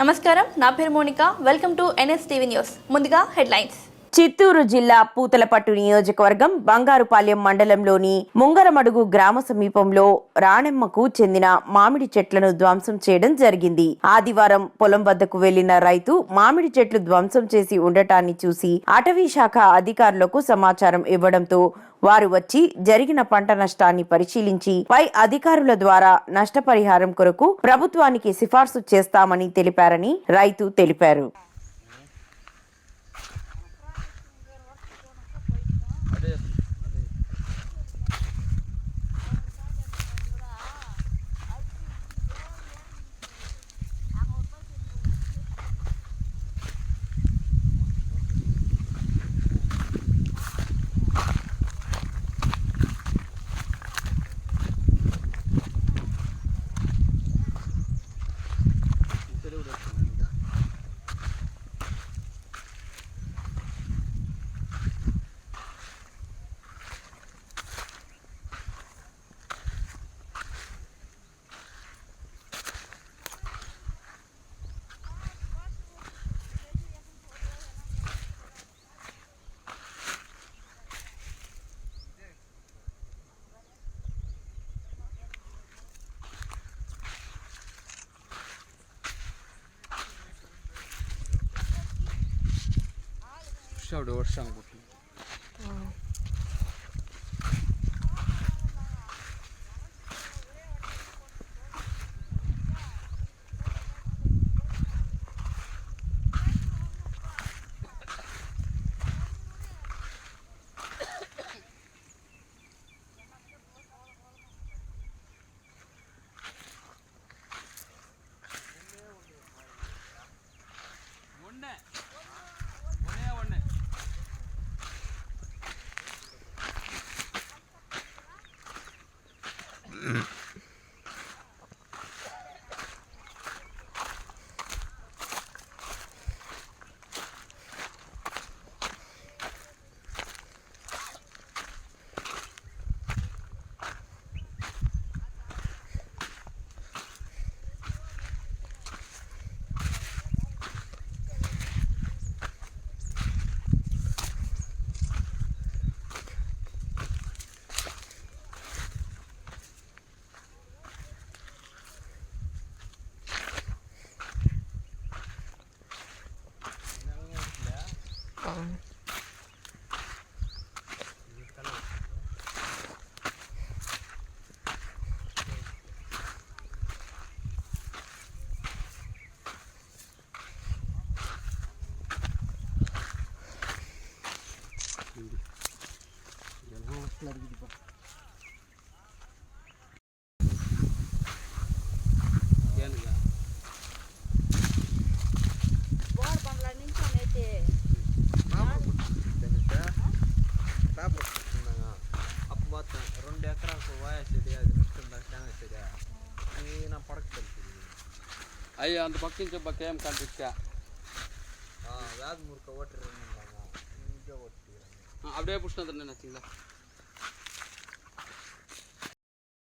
నమస్కారం నా పేరు Monika. Welcome to NS TV news ముందుగా హెడ్లైన్స్. చిత్తూరు జిల్లా పూతలపట్టు నియోజకవర్గం బంగారుపాలెం మండలంలోని ముంగరమడుగు గ్రామ సమీపంలో రాణెమ్మకు చెందిన మామిడి చెట్లను ధ్వంసం చేయడం జరిగింది. ఆదివారం పొలం వద్దకు వెళ్ళిన రైతు మామిడి చెట్లు ధ్వంసం చేసి ఉండటాన్ని చూసి అటవీ శాఖ అధికారులకు సమాచారం ఇవ్వడంతో వారు వచ్చి జరిగిన పంట నష్టాన్ని పరిశీలించి పై అధికారుల ద్వారా నష్టపరిహారం కొరకు ప్రభుత్వానికి సిఫార్సు చేస్తామని తెలిపారని రైతు తెలిపారు. 这流上不去 kawan Jangan hawas lagi di bawah. పడక తెలిసింది అయ్యో అంత పక్క నుంచి పక్క ఏం కనిపించా వ్యాధి మురుక ఓటర్ அப்படியே பிடிச்சிட்டு வந்துடுறேன் வச்சுங்களா